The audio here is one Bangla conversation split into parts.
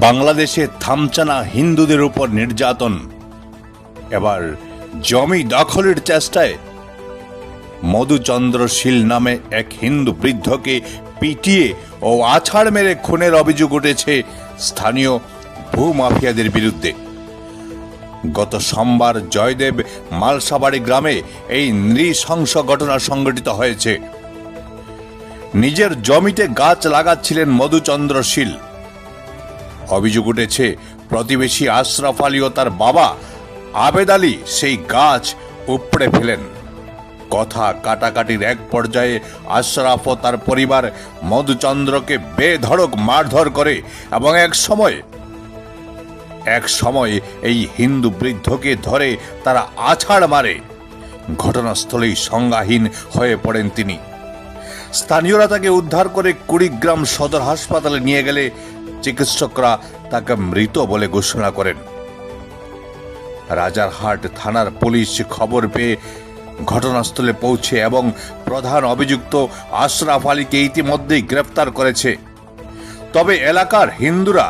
বাংলাদেশে থামচানা হিন্দুদের উপর নির্যাতন। এবার জমি দখলের চেষ্টায় মধুচন্দ্র শীল নামে এক হিন্দু বৃদ্ধকে পিটিয়ে ও আছাড় মেরে খুনের অভিযোগ উঠেছে স্থানীয় ভূমাফিয়াদের বিরুদ্ধে। গত সোমবার জয়দেব মালসাবাড়ি গ্রামে এই নৃশংস ঘটনা সংঘটিত হয়েছে। নিজের জমিতে গাছ লাগাচ্ছিলেন মধুচন্দ্র শীল। অভিযোগ উঠেছে, প্রতিবেশী আশরাফ আলী ও তার বাবা আবেদ আলী সেই গাছ উপড়ে ফেলেন। কথা কাটাকাটির এক পর্যায়ে আশরাফ ও তার পরিবার মধুচন্দ্রকে বেধড়ক মারধর করে এবং এক সময় এক সময় এই হিন্দু বৃদ্ধকে ধরে তারা আছাড় মারে। ঘটনাস্থলেই সংজ্ঞাহীন হয়ে পড়েন তিনি। স্থানীয়রা তাকে উদ্ধার করে কুড়িগ্রাম সদর হাসপাতালে নিয়ে গেলে চিকিৎসকরা তাকে মৃত বলে ঘোষণা করেন। রাজারহাট থানার পুলিশ খবর পেয়ে ঘটনাস্থলে পৌঁছে এবং প্রধান অভিযুক্ত আশরাফ আলীকে ইতিমধ্যেই গ্রেফতার করেছে। তবে এলাকার হিন্দুরা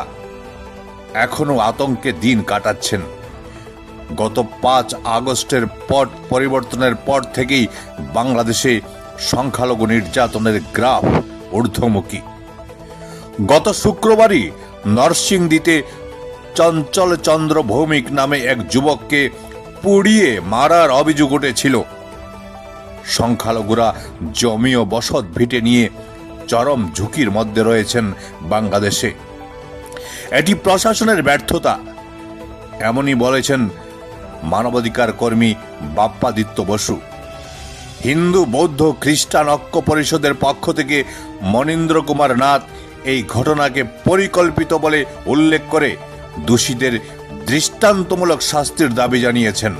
এখনও আতঙ্কে দিন কাটাচ্ছেন। গত পাঁচ আগস্টের পট পরিবর্তনের পর থেকেই বাংলাদেশে সংখ্যালঘু নির্যাতনের গ্রাফ ঊর্ধ্বমুখী। গত শুক্রবারই নরসিংদীতে চঞ্চল চন্দ্র ভৌমিক নামে এক যুবককে পুড়িয়ে মারার অভিযোগ উঠেছিল। সংখ্যালঘুরা জমি ও বসত ভিটে নিয়ে চরম ঝুঁকির মধ্যে রয়েছেন বাংলাদেশে। এটি প্রশাসনের ব্যর্থতা। এমনই বলেছেন মানবাধিকার কর্মী বাপ্পাদিত্য বসু। হিন্দু, বৌদ্ধ, খ্রিস্টান ঐক্য পরিষদের পক্ষ থেকে মনীন্দ্র কুমার নাথ এই ঘটনাকে পরিকল্পিত বলে উল্লেখ করে দোষীদের দৃষ্টান্তমূলক শাস্তির দাবি জানিয়েছেন।